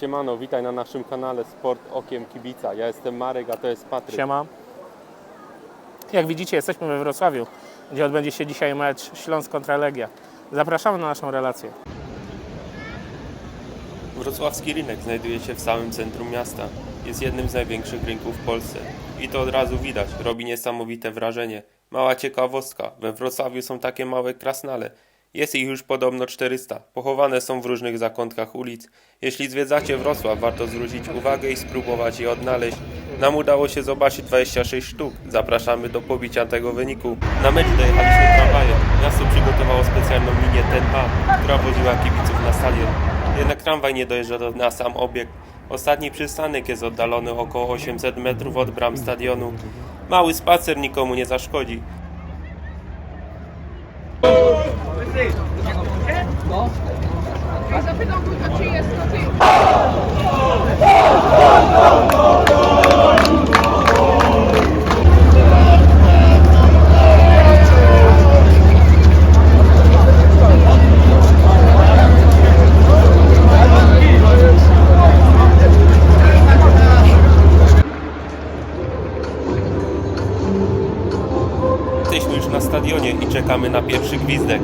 Siemano, witaj na naszym kanale Sport Okiem Kibica. Ja jestem Marek, a to jest Patryk. Siema. Jak widzicie, jesteśmy we Wrocławiu, gdzie odbędzie się dzisiaj mecz Śląsk kontra Legia. Zapraszamy na naszą relację. Wrocławski rynek znajduje się w samym centrum miasta. Jest jednym z największych rynków w Polsce. I to od razu widać, robi niesamowite wrażenie. Mała ciekawostka, we Wrocławiu są takie małe krasnale. Jest ich już podobno 400. Pochowane są w różnych zakątkach ulic. Jeśli zwiedzacie Wrocław, warto zwrócić uwagę i spróbować je odnaleźć. Nam udało się zobaczyć 26 sztuk. Zapraszamy do pobicia tego wyniku. Na mecz dojechaliśmy tramwajem. Miasto przygotowało specjalną linię TEN-A, która woziła kibiców na stadion. Jednak tramwaj nie dojeżdża do, na sam obiekt. Ostatni przystanek jest oddalony około 800 metrów od bram stadionu. Mały spacer nikomu nie zaszkodzi. Jesteśmy już na stadionie i czekamy na pierwszy gwizdek.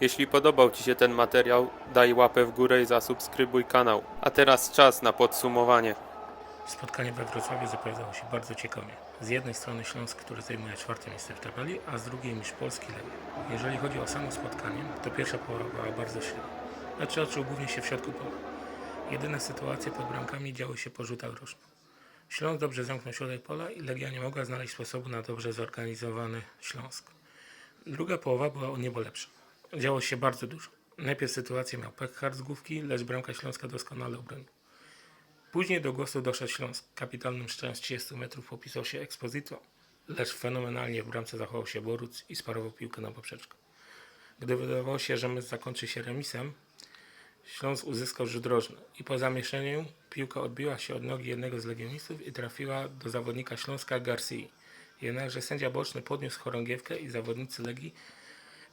Jeśli podobał Ci się ten materiał, daj łapę w górę i zasubskrybuj kanał. A teraz czas na podsumowanie. Spotkanie we Wrocławiu zapowiadało się bardzo ciekawie. Z jednej strony Śląsk, który zajmuje czwarte miejsce w tabeli, a z drugiej mistrz Polski Legia. Jeżeli chodzi o samo spotkanie, to pierwsza połowa była bardzo silna. Lecz odczuł głównie się w środku pola. Jedyne sytuacje pod bramkami działy się po rzutach rożnych. Śląsk dobrze zamknął środek pola i Legia nie mogła znaleźć sposobu na dobrze zorganizowany Śląsk. Druga połowa była o niebo lepsza. Działo się bardzo dużo. Najpierw sytuację miał Pekhard z główki, lecz bramka Śląska doskonale obronił. Później do głosu doszedł Śląsk. Kapitalnym strzałem z 30 metrów popisał się Exposito, lecz fenomenalnie w bramce zachował się Boruc i sparował piłkę na poprzeczkę. Gdy wydawało się, że mecz zakończy się remisem, Śląsk uzyskał rzut rożny i po zamieszaniu piłka odbiła się od nogi jednego z legionistów i trafiła do zawodnika Śląska Garcii. Jednakże sędzia boczny podniósł chorągiewkę i zawodnicy Legii,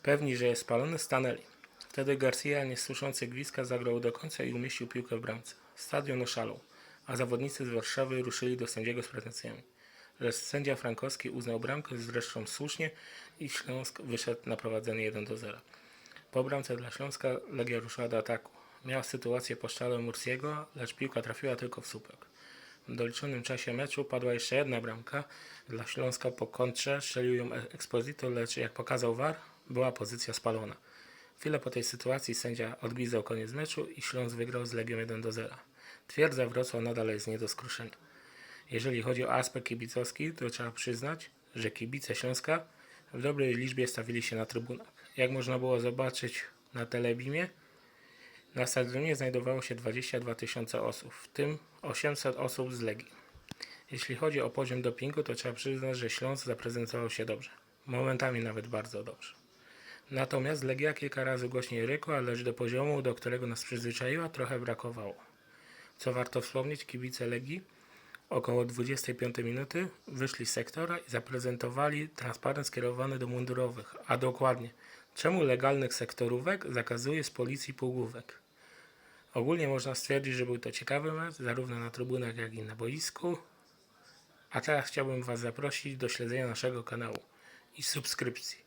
pewni, że jest spalony, stanęli. Wtedy Garcia, nie słyszący gwizdka, zagrał do końca i umieścił piłkę w bramce. Stadion oszalał, a zawodnicy z Warszawy ruszyli do sędziego z pretensjami. Lecz sędzia Frankowski uznał bramkę zresztą słusznie i Śląsk wyszedł na prowadzenie 1 do 0. Po bramce dla Śląska Legia ruszyła do ataku. Miała sytuację po szczale Mursiego, lecz piłka trafiła tylko w słupek. W doliczonym czasie meczu padła jeszcze jedna bramka. Dla Śląska po kontrze strzelił ją Exposito, lecz jak pokazał VAR, była pozycja spalona. Chwilę po tej sytuacji sędzia odgwizdał koniec meczu i Śląsk wygrał z Legią 1 do 0. Twierdza Wrocław nadal jest nie do skruszenia. Jeżeli chodzi o aspekt kibicowski, to trzeba przyznać, że kibice Śląska w dobrej liczbie stawili się na trybunach. Jak można było zobaczyć na telebimie, na stadionie znajdowało się 22 tysiące osób, w tym 800 osób z Legii. Jeśli chodzi o poziom dopingu, to trzeba przyznać, że Śląsk zaprezentował się dobrze. Momentami nawet bardzo dobrze. Natomiast Legia kilka razy głośniej rykła, lecz do poziomu, do którego nas przyzwyczaiła, trochę brakowało. Co warto wspomnieć, kibice Legii około 25 minuty wyszli z sektora i zaprezentowali transparent skierowany do mundurowych, a dokładnie czemu legalnych sektorówek zakazuje z policji półgłówek. Ogólnie można stwierdzić, że był to ciekawy mecz, zarówno na trybunach, jak i na boisku. A teraz chciałbym Was zaprosić do śledzenia naszego kanału i subskrypcji.